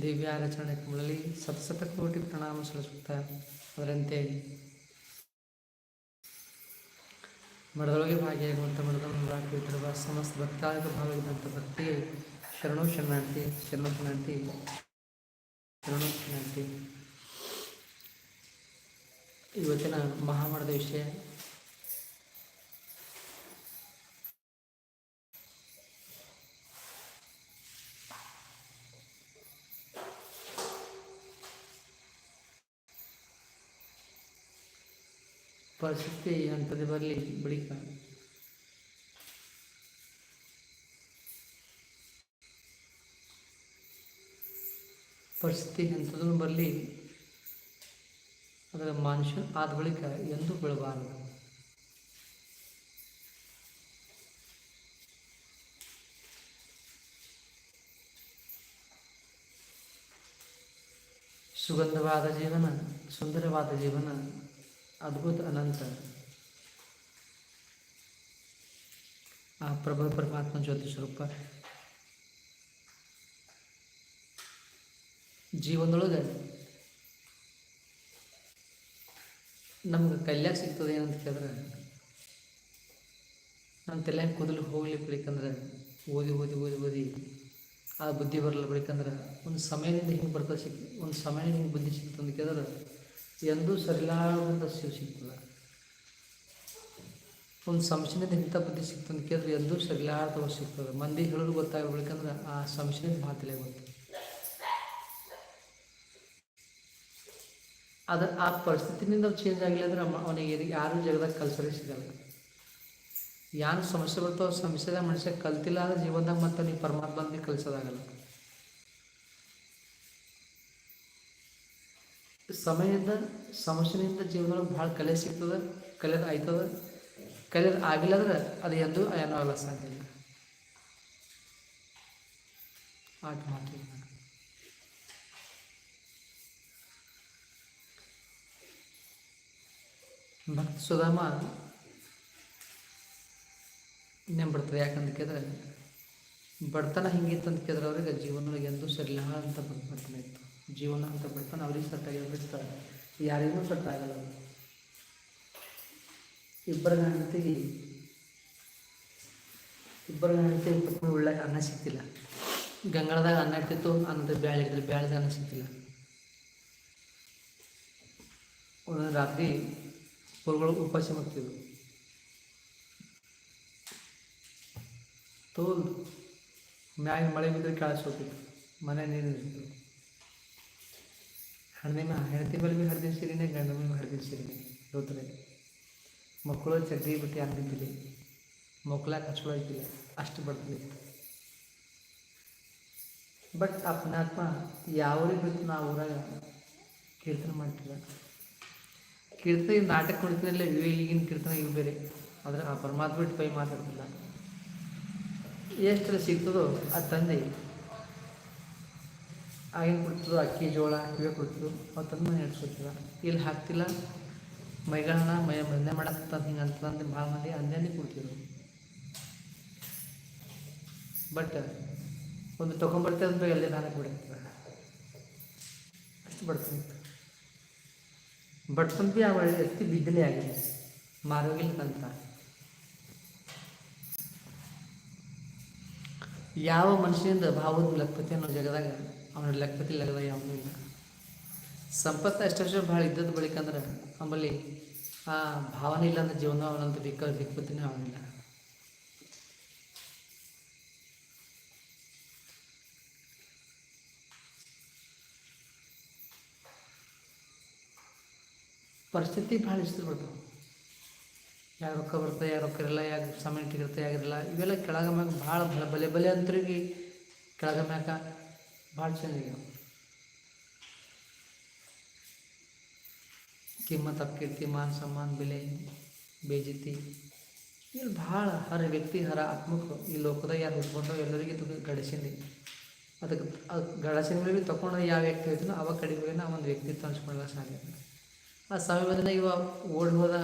ದಿವ್ಯಾರಚರಣೆ ಕಮಲಲ್ಲಿ ಸತಸತ ಕೋಟಿ ಪ್ರಣಾಮ ಸಲ್ಲಿಸುತ್ತಾ ಅದರಂತೆ ಮಠದೊಳಗೆ ಭಾಗಿಯಾಗುವಂಥ ಮಠದ ಮುಂದಾಗುತ್ತಿರುವ ಸಮಸ್ತ ಭಕ್ತಾದಿಕ ಭಾಗವಿದ್ದಂಥ ಭಕ್ತಿ, ಶರಣು ಶರಣಾರ್ಥಿ ಶರಣು ಶರಣಾರ್ಥಿ ಶರಣು ಶರಣಾರ್ಥಿ. ಇವತ್ತಿನ ಮಹಾಮಠದ ವಿಷಯ ಪರಿಸ್ಥಿತಿ ಅಂಥದ್ದು ಬರಲಿ ಬಳಿಕ. ಪರಿಸ್ಥಿತಿ ಎಂಥದನ್ನು ಬರಲಿ. ಅದರ ಮನುಷ್ಯ ಆದ ಬಳಿಕ ಎಂದೂ ಬೀಳಬಾರದು. ಸುಗಂಧವಾದ ಜೀವನ, ಸುಂದರವಾದ ಜೀವನ. ಅದ್ಭುತ ಅನಂತ. ಆ ಪ್ರಭು ಪರಮಾತ್ಮ ಜ್ಯೋತಿ ಸ್ವರೂಪ. ಜೀವನದೊಳಗೆ ನಮ್ಗೆ ಕಲ್ಯಾಣ ಸಿಗ್ತದೆ ಏನಂತ ಕೇಳಿದ್ರೆ, ನಮ್ಮ ತಲೆ ಕೂದಲು ಹೋಗ್ಲಿ ಬೇಕಂದ್ರೆ ಓದಿ ಓದಿ ಓದಿ ಓದಿ, ಆ ಬುದ್ಧಿ ಬರಲ್ಲ ಬೇಕಂದ್ರೆ ಒಂದು ಸಮಯದಿಂದ ಹಿಂಗೆ ಬರ್ತದೆ ಸಿಕ್, ಒಂದು ಸಮಯದಿಂದ ಹಿಂಗೆ ಬುದ್ಧಿ ಸಿಕ್ತಂತ ಕೇಳಿದ್ರೆ ಎಂದೂ ಸರಿಲಾರದಿಂದ ಶಿವ ಸಿಗ್ತದೆ. ಒಂದು ಸಂಶಯದ ಇಂಥ ಬುದ್ಧಿ ಸಿಗ್ತದೆ ಕೇಳಿದ್ರೆ ಎಂದೂ ಸರಿಲಾರ್ದವ ಸಿಗ್ತದೆ. ಮಂದಿ ಹೇಳೋದು ಗೊತ್ತಾಗಬೇಕಂದ್ರೆ ಆ ಸಂಶಯದ ಮಾತಿಲೆ ಗೊತ್ತು. ಅದ ಆ ಪರಿಸ್ಥಿತಿನಿಂದ ಚೇಂಜ್ ಆಗಿಲ್ಲ ಅಂದ್ರೆ ಅವನಿಗೆ ಯಾರು ಜಗದಾಗ ಕಲ್ಸರೇ ಸಿಗಲ್ಲ. ಯಾರು ಸಮಸ್ಯೆ ಬರ್ತಾವ ಸಮಸ್ಯೆದಾಗ ಮನುಷ್ಯ ಕಲ್ತಿಲ್ಲ ಅಂದ್ರೆ ಜೀವನದಾಗ ಮತ್ತೆ ನೀವು ಪರಮಾತ್ಮನಿಗೆ ಕಲಿಸೋದಾಗಲ್ಲ. ಸಮಯದಿಂದ ಸಮಸ್ಯೆಯಿಂದ ಜೀವನದೊಳಗೆ ಭಾಳ ಕಲೆ ಸಿಗ್ತದೆ, ಕಲಿಯೋದು ಆಯ್ತದ. ಕಲಿಯೋದು ಆಗಿಲ್ಲ ಅಂದ್ರೆ ಅದು ಎಂದೂ ಏನೋ ಆಗಲ್ಲ ಸಾಧ್ಯ ಇಲ್ಲ. ಆಟ ಮಾಡ್ತೀವಿ ಭಕ್ತ ಸುಧಾಮ ನೆಂಬಿಡ್ತದೆ ಯಾಕಂತ ಕೇಳಿದ್ರೆ ಬಡತನ ಹಿಂಗಿತ್ತು ಅಂತ ಕೇಳಿದ್ರೆ ಅವ್ರಿಗೆ ಜೀವನದಾಗ ಎಂದೂ ಸರಿಲ್ಲ ಅಂತ ಬರ್ತನೆ ಇತ್ತು ಜೀವನ ಅಂತ ಬಿಡ್ತಾನೆ ಅವ್ರಿಗೆ ಸೆಟ್ ಬಿಡ್ತಾರೆ. ಯಾರಿಗೂ ಸೆಟ್ ಆಗಲ್ಲ ಇಬ್ಬರ ಹೆಂಡತಿಗೆ ಇಬ್ಬರ ಹೆಂಡತಿ ಉಳ್ಳಾಗ ಅನ್ನ ಸಿಗ್ತಿಲ್ಲ. ಗಂಗಳದಾಗ ಅನ್ನ ಇರ್ತಿತ್ತು ಅನ್ನದ ಬ್ಯಾಳೆ ಇರ್ತಿಲ್ಲ ಬ್ಯಾಳೆದ ಅನ್ನ ಸಿಗ್ತಿಲ್ಲ. ಒಂದು ರಾತ್ರಿ ಗುರುಗಳು ಉಪವಾಸ ಮಾಡ್ತಿದ್ರು. ತೋಲ್ ಮ್ಯಾಗ ಮಳೆ ಬಿದ್ದರೆ ಹೋಗ್ತಿತ್ತು ಮನೆ ನೀರು ಇರ್ತಿತ್ತು ಹಣ್ಣೆ ಮಾ ಹೆಂಡತಿ ಮೇಲೆ ಭೀ ಹರಿದಿನ ಸಿರಿನೇ, ಗಂಡ ಮೇಲೆ ಹರಿದಿನ ಸಿರಿನೇ. ಹೋದ್ರೆ ಮಕ್ಕಳು ಚಡ್ಡಿ ಬಿಟ್ಟು ಆಗಿದ್ದಿಲ್ಲ ಮಕ್ಕಳ ಕಚ್ಕೊಳಕಿಲ್ಲ ಅಷ್ಟು ಬರ್ತದೆ ಬಟ್ ಆ ಪುಣ್ಯಾತ್ಮ ಯಾವ್ರಿಗೆ ಬಿಟ್ಟು ನಾವು ಊರಾಗ ಕೀರ್ತನೆ ಮಾಡ್ತಿಲ್ಲ. ಕೀರ್ತನೆ ನಾಟಕ ಕುಣಿತನಲ್ಲೇ ಇವೆ ಈಗಿನ ಕೀರ್ತನೆ ಇವು ಬೇರೆ. ಆದರೆ ಆ ಪರಮಾತ್ಮ ಬಿಟ್ಟು ಪೈ ಮಾತಾಡ್ತಿಲ್ಲ. ಎಷ್ಟು ಸಿಗ್ತದೋ ಅದು ತಂದೆ. ಆಗಿನ ಕೊಡ್ತದೋ ಅಕ್ಕಿ, ಜೋಳ ಇವೇ ಕೊಡ್ತಿದ್ವು. ಅವತ್ತನ್ನು ನಡೆಸ್ಕೊತಿಲ್ಲ ಇಲ್ಲಿ ಹಾಕ್ತಿಲ್ಲ. ಮೈಗಳನ್ನ ಮೈ ಬಂದೆ ಮಾಡಕ್ಕಂತ ಹಿಂಗೆ ಅಂತಂದು ಭಾಳ ಮಂದಿ ಅಂದೇನೆ ಕೊಡ್ತಿದ್ರು. ಬಟ್ ಒಂದು ತೊಗೊಂಬರ್ತೇವೆ ಅಂದ್ರೆ ಎಲ್ಲೇ ದಾನ ಬಿಡುತ್ತೆ ಅಷ್ಟು ಬಡ್ತೀನಿ ಬಡ್ಸಂತ ಭೀ ಆ ವ್ಯಕ್ತಿ ಬಿದ್ದಲೇ ಆಗಿದೆ ಮಾರೋಗಿಲ್ಲ ಅಂತ ಯಾವ ಮನುಷ್ಯನಿಂದ ಭಾವದ ಲಕ್ಪತಿ ಅನ್ನೋ ಜಗದಾಗ ಅವನ ಲೆಕ್ಕಕ್ಕೆ ಲೆಕ್ಕದ ಯಾವನೂ ಇಲ್ಲ. ಸಂಪತ್ತು ಭಾಳ ಇದ್ದದ್ದು ಬಳಿಕ ಅಂದ್ರೆ ನಮ್ಮಲ್ಲಿ ಆ ಭಾವನೆ ಇಲ್ಲ ಅಂದ್ರೆ ಜೀವನ ಅವನಂತ ದಿಕ್ಕ ಬಿಕ್ಕುತ್ತೇನೆ ಅವನಿಲ್ಲ. ಪರಿಸ್ಥಿತಿ ಭಾಳ ಇಷ್ಟ ಬರ್ತಾವೆ ಯಾರು ರೊಕ್ಕ ಬರ್ತದೆ ಯಾವ ರೊಕ್ಕ ಇರಲ್ಲ ಯಾಕೆ ಸಮಯ ಇರುತ್ತೆ ಯಾಗಿರಲ್ಲ ಇವೆಲ್ಲ ಕೆಳಗ ಮ್ಯಾಗ ಭಾಳ ಬಲ ಬಲೆ ಅಂತರಿಗೆ ಕೆಳಗ ಮ್ಯಾಗ ಭಾಳ ಚೆನ್ನಾಗ್ಯಾವ ಕಿಮ್ಮತ್ ಅಪ್ಕೀರ್ತಿ ಮಾನ್ ಸಮ್ಮಾನ್, ಬೆಲೆ, ಬೇಜತಿ. ಇಲ್ಲಿ ಭಾಳ ಹರ ವ್ಯಕ್ತಿ, ಹರ ಆತ್ಮಕ ಈ ಲೋಕದಾಗ ಯಾರು ಹುಟ್ಕೊಂಡೋ ಎಲ್ಲರಿಗೂ ಇದು ಗಡಸಿಂದಿ. ಅದಕ್ಕೆ ಅದು ಗಡಸಿನ ಭೀ ತಗೊಂಡು ಯಾವ ವ್ಯಕ್ತಿ ಹೋಯ್ತಾನೋ ಅವಾಗ ಕಡಿಮೆ ಆ ಒಂದು ವ್ಯಕ್ತಿತ್ವ ಹಂಚ್ಕೊಳ್ಳೋ ಸಾಧ್ಯ ಆ ಸಮಯ ಬಂದಾಗ ಇವ ಓಡಿ ಹೋದ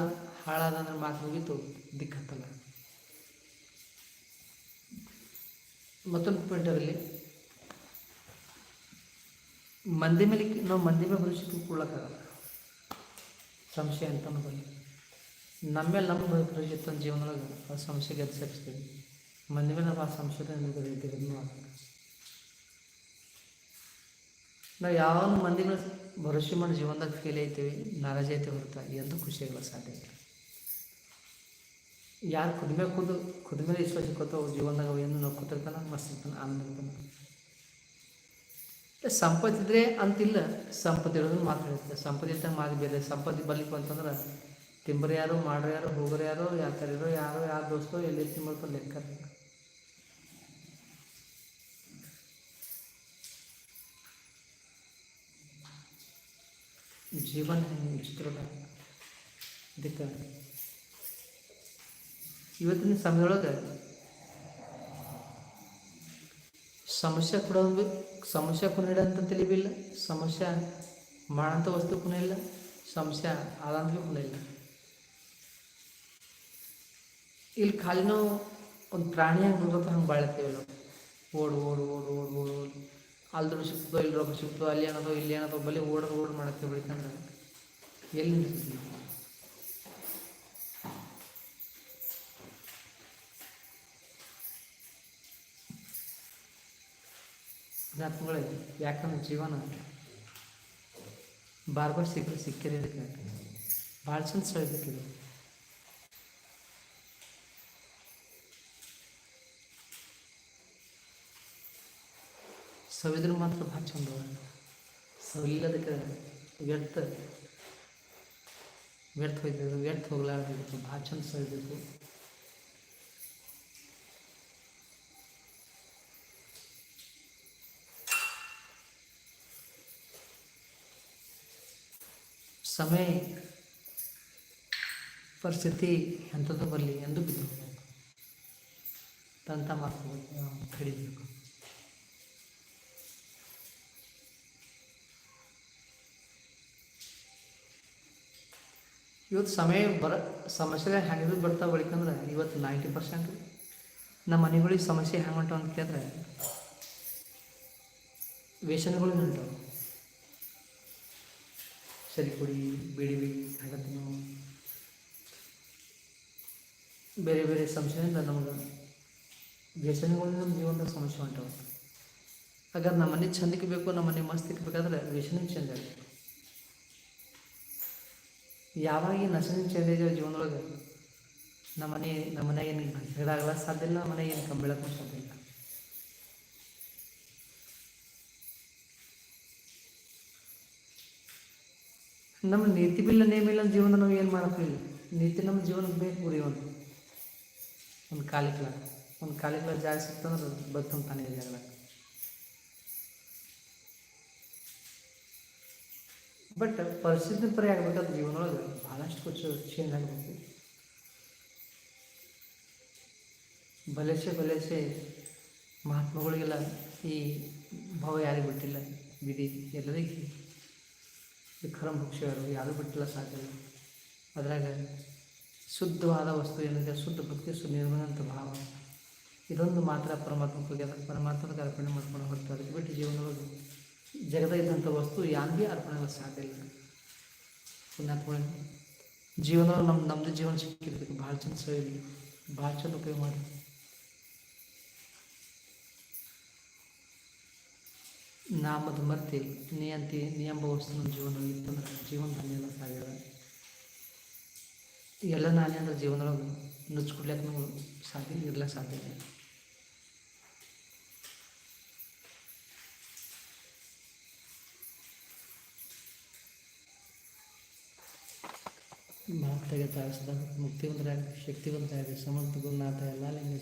ಹಾಳಾದ ಅಂದ್ರೆ ಮಾತು ಮುಗೀತು ದಿಕ್ಕತ್ತಲ್ಲ ಮತ್ತೊಂದು ಪಾಯಿಂಟ್ ಅದರಲ್ಲಿ ಮಂದಿ ಮೇಲೆ ನಾವು ಮಂದಿ ಮೇಲೆ ಭವಿಷ್ಯ ಕೊಡ್ಲಕ್ಕಾಗಲ್ಲ ಸಂಶಯ ಅಂತ ನಮ್ಮ ಮೇಲೆ ನಮ್ಮ ಭವಿಷ್ಯ ಅಂತ ಜೀವನದೊಳಗೆ ಆ ಸಂಶಯ ಸೇರಿಸ್ತೀವಿ. ಮಂದಿ ಮೇಲೆ ನಾವು ಆ ಸಂಶಯದ ನಾವು ಯಾವ ಮಂದಿ ಮೇಲೆ ಭರವಸೆ ಮಾಡಿ ಜೀವನದಾಗ ಫೇಲ್ ಐತೀವಿ ನಾರಾಜ್ ಐತೆ ಹೊರತು ಎಂದು ಖುಷಿಗಳ ಸಾಧ್ಯ ಇಲ್ಲ. ಯಾರು ಕುದ್ಮೆ ಕೂತು ಕುದ್ಮೇಲೆ ವಿಶ್ವಾಸ ಕೂತು ಜೀವನದಾಗ ಏನು ನಾವು ಕೂತಿರ್ತಾನೆ ಆನಂದ ಇರ್ತಾನೆ. ಸಂಪತ್ತಿದ್ರೆ ಅಂತಿಲ್ಲ. ಸಂಪತ್ತು ಇರೋದನ್ನ ಮಾತ್ರ ಹೇಳ್ತಾರೆ ಇದ್ದಂಗೆ ಮಾತು ಬೇರೆ ಸಂಪತ್ತಿ ಬರ್ಲಿಕ್ಕೆ ಅಂತಂದ್ರೆ, ತಿಂಬರು ಯಾರು, ಮಾಡ್ರ ಯಾರು, ಹೋಗ್ರ ಯಾರು ಯಾರು ಯಾರೋ, ಯಾರು ದೋಸ್ತೋ, ಎಲ್ಲಿ ತಿಂಬರ್ತಾರೆ ಲೆಕ್ಕ. ಜೀವನ ಇಷ್ಟ ಅದಕ್ಕೆ ಇವತ್ತಿನ ಸಮಯದೊಳಗೆ ಸಮಸ್ಯೆ ಕೂಡ ಕೊಡೋದು ಸಮಸ್ಯೆ ಕುಣಿಡ ಅಂತ ತಿಳಿಬಿಲ್ಲ ಸಮಸ್ಯೆ ಮಾಡೋಂಥ ವಸ್ತು ಕೊನೆಯಿಲ್ಲ ಸಮಸ್ಯೆ ಆದಂತ ಕೊನೆಯಿಲ್ಲ ಇಲ್ಲ ಖಾಲಿ ನಾವು ಒಂದು ಪ್ರಾಣಿ ನೋಡೋದು ಹಂಗೆ ಬಾಳ್ತೀವಿ ನಾವು. ಓಡು ಓಡು ಓಡು ಓಡು ಓಡು ಓಡು. ಅಲ್ಲಿ ದುಡ್ಡು ಸಿಗ್ತದೋ ಇಲ್ಲಿ ರೊಕ್ಕ ಸಿಗ್ತದೋ, ಅಲ್ಲಿ ಏನದೋ, ಇಲ್ಲಿ ಏನದೋ, ಬಲಿ ಓಡೋದು ಓಡ್ ಮಾಡಕ್ಕೆ ಬೆಳಿತಂದ್ರೆ ಎಲ್ಲಿ ನಿಲ್ತೀವಿ ಜ್ಞಾಪಕಗಳೇ ಯಾಕಂದ್ರೆ ಜೀವನ ಬಾರ್ ಬಾರ್ ಸಿಕ್ಕರೆ ಸಿಕ್ಕಿರಿ ಇದಕ್ಕೆ ಭಾಳ ಚಂದ ಸಳಿಬೇಕಿದೆ. ಸವಿದ್ರೆ ಮಾತ್ರ ಭಾಳ ಚಂದ ಸವಿಲ್ಲದಕ್ಕೆ ವ್ಯರ್ಥ ವ್ಯರ್ಥ ಹೋಯ್ತದೆ, ವ್ಯರ್ಥ ಹೋಗ್ಲಾರ್ದು ಭಾಳ ಚಂದ ಸವಿಬೇಕು ಸಮಯ ಪರಿಸ್ಥಿತಿ ಎಂಥದ್ದು ಬರಲಿ ಎಂದು ಬಿದ್ದು ತಂತ ಮಾಡ್ಕೋಬೇಕು ಕಡಿಬೇಕು ಇವತ್ತು ಸಮಯ ಬರ ಸಮಸ್ಯೆ ಹೆಂಗಿದ್ರು ಬರ್ತಾ ಬಳಿಕಂದ್ರೆ ಇವತ್ತು ನೈಂಟಿ ಪರ್ಸೆಂಟ್ ನಮ್ಮ ಮನೆಗಳಿಗೆ ಸಮಸ್ಯೆ ಹೆಂಗೆ ಅಂತ ಕೇಳಿದ್ರೆ ವ್ಯಸನಗಳು ಹೊಂಟವು ಸರಿ ಕುಡಿ, ಬಿಡಿವಿ ಹಗತ್ತಿನ ಬೇರೆ ಬೇರೆ ಸಮಸ್ಯೆಯಿಂದ ನಮ್ಗೆ. ವ್ಯಸನಗಳು ನಮ್ಮ ಜೀವನದ ಸಮಸ್ಯೆ ಹೊಂಟವು ಹಾಗಾದ್ರೆ ನಮ್ಮ ಮನೆ ಚಂದಕ್ಕೆ ಬೇಕು ನಮ್ಮ ಮನೆ ಮಸ್ತ್ ಇಕ್ಬೇಕಾದ್ರೆ ವ್ಯಸನ ಚೇಂಜ್ ಆಗಬೇಕು ಯಾವಾಗ ಈ ನಶನ ಚೇಂಜ್ ಆಗಿರೋ ಜೀವನದೊಳಗೆ ನಮ್ಮ ಮನೆ ನಮ್ಮ ಮನೆಗೆ ಏನು ಆಗಲ್ಲ ಸಾಧ್ಯ ಇಲ್ಲ ಮನೆಗೆ ಏನು ಕಂಬಿಳಕ್ಕೂ ಸಾಧ್ಯ ಇಲ್ಲ. ನಮ್ಮ ನೀತಿ ಬಿಲ್ಲ ನೇಮಿಲ್ಲ ಜೀವನ ನಾವು ಏನು ಮಾಡೋಕ್ಕಿಲ್ಲ ನೀತಿ ನಮ್ಮ ಜೀವನಕ್ಕೆ ಬೇಕು ಗುರಿ ಒಂದು ಒಂದು ಕಾಲಿಕ್ಲ ಒಂದು ಕಾಲಿಕ್ಲ ಜಾಗ ಸಿಕ್ತಂದ್ರೆ ಬರ್ತಂತ ತಾನೇ ಜಾಗ ಬಟ್ ಪರಿಸ್ಥಿತಿ ಪರಿ ಆಗ್ಬೇಕಾದ್ರೆ ಜೀವನೊಳಗೆ ಭಾಳಷ್ಟು ಕುಚ್ಚು ಚೇಂಜ್ ಆಗಬೇಕು. ಬಲೆಸೆ ಬಲೆಸೆ ಮಹಾತ್ಮಗಳಿಗೆಲ್ಲ ಈ ಭಾವ ಯಾರಿಗೆ ಬಿಟ್ಟಿಲ್ಲ ವಿಧಿ ಎಲ್ಲರಿಗೆ. ವಿಕ್ರಮ ಭುಕ್ಷರು ಯಾರೂ ಬಿಟ್ಟಿಲ್ಲ ಸಾಧ್ಯ ಅದ್ರಾಗ ಶುದ್ಧವಾದ ವಸ್ತು ಏನಿದೆ ಶುದ್ಧ ಭಕ್ತಿ ಸುನಿರ್ಮಲಂತ ಭಾವ. ಇದೊಂದು ಮಾತ್ರ ಪರಮಾತ್ಮಕ್ಕೆ ಪರಮಾತ್ಮಕ್ಕೆ ಅರ್ಪಣೆ ಮಾಡ್ಕೊಂಡು ಹೊರತು ಅದಕ್ಕೆ ಬಿಟ್ಟು ಜೀವನದೊಳಗೆ ಜಗದ ಇದ್ದಂಥ ವಸ್ತು ಭೀ ಅರ್ಪಣೆ ಸಾಧ್ಯ ಇಲ್ಲ. ಪುಣ್ಯಾತ್ಮ ಜೀವನದೊಳಗೆ ನಮ್ಮ ನಮ್ಮದು ಜೀವನ ಸಿಕ್ಕಿರ್ತೈತಿ ಭಾಳ ಚಂದ ಸರಿ ಭಾಳ ಚಂದ ಉಪಯೋಗ ಮಾಡಿ ನಾಮದ ಮರ್ತಿ ನಿಯಂತಿ ನಿಯಂಬ ವಸ್ತು ಜೀವನ ಇತ್ತಂದ್ರೆ ಜೀವನ ಧನ್ಯಲ್ಲ ಸಾಗ್ಯದ? ಎಲ್ಲ ನಾನೇ ಅಂದ್ರೆ ಜೀವನದೊಳಗೆ ನುಚ್ಕೊಡ್ಲಿಕ್ಕೆ ನಾವು ಸಾಧ್ಯ ಇರ್ಲಿಕ್ಕೆ ಸಾಧ್ಯ ಭಾರತಗೆ ತಾಯಿಸಿದ ಮುಕ್ತಿವಂತರಾಗಿ ಶಕ್ತಿವಂತರಾಗಿ ಸಮರ್ಥ ಗುರುನಾಥ ಎಲ್ಲ ಲಿಂಗ